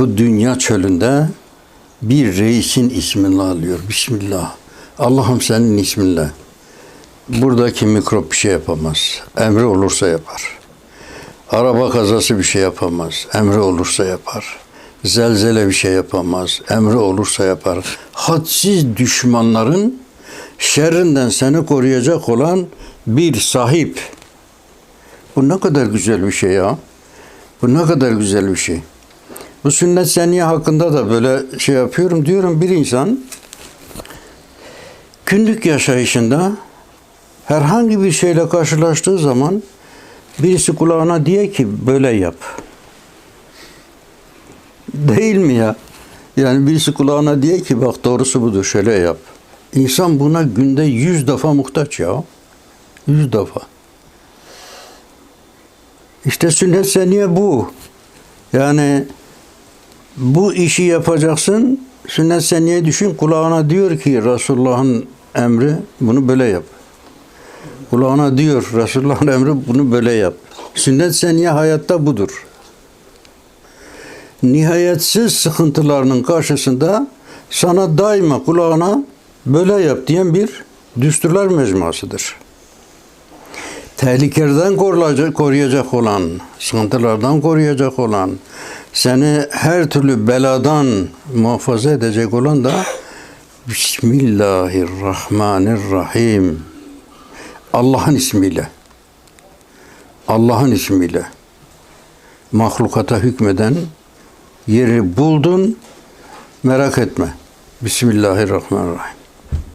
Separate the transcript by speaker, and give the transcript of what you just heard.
Speaker 1: bu dünya çölünde bir reisin ismini alıyor. Bismillah. Allah'ım senin isminle. Buradaki mikrop bir şey yapamaz. Emri olursa yapar. Araba kazası bir şey yapamaz. Emri olursa yapar. Zelzele bir şey yapamaz. Emri olursa yapar. Hadsiz düşmanların şerrinden seni koruyacak olan bir sahip. Bu ne kadar güzel bir şey ya. Bu ne kadar güzel bir şey. Bu sünnet seniye hakkında da böyle şey yapıyorum. Diyorum bir insan günlük yaşayışında herhangi bir şeyle karşılaştığı zaman birisi kulağına diye ki böyle yap. Değil mi ya? Yani birisi kulağına diye ki bak doğrusu budur şöyle yap. İnsan buna günde yüz defa muhtaç ya. Yüz defa. İşte sünnet seniye bu. Yani bu işi yapacaksın. Sünnet seniye düşün. Kulağına diyor ki Resulullah'ın emri bunu böyle yap. Kulağına diyor Resulullah'ın emri bunu böyle yap. Sünnet seniye hayatta budur. Nihayetsiz sıkıntılarının karşısında sana daima kulağına böyle yap diyen bir düsturlar mecmuasıdır. Tehlikelerden koruyacak olan, sıkıntılardan koruyacak olan, seni her türlü beladan muhafaza edecek olan da Bismillahirrahmanirrahim. Allah'ın ismiyle. Allah'ın ismiyle. Mahlukata hükmeden yeri buldun. Merak etme. Bismillahirrahmanirrahim.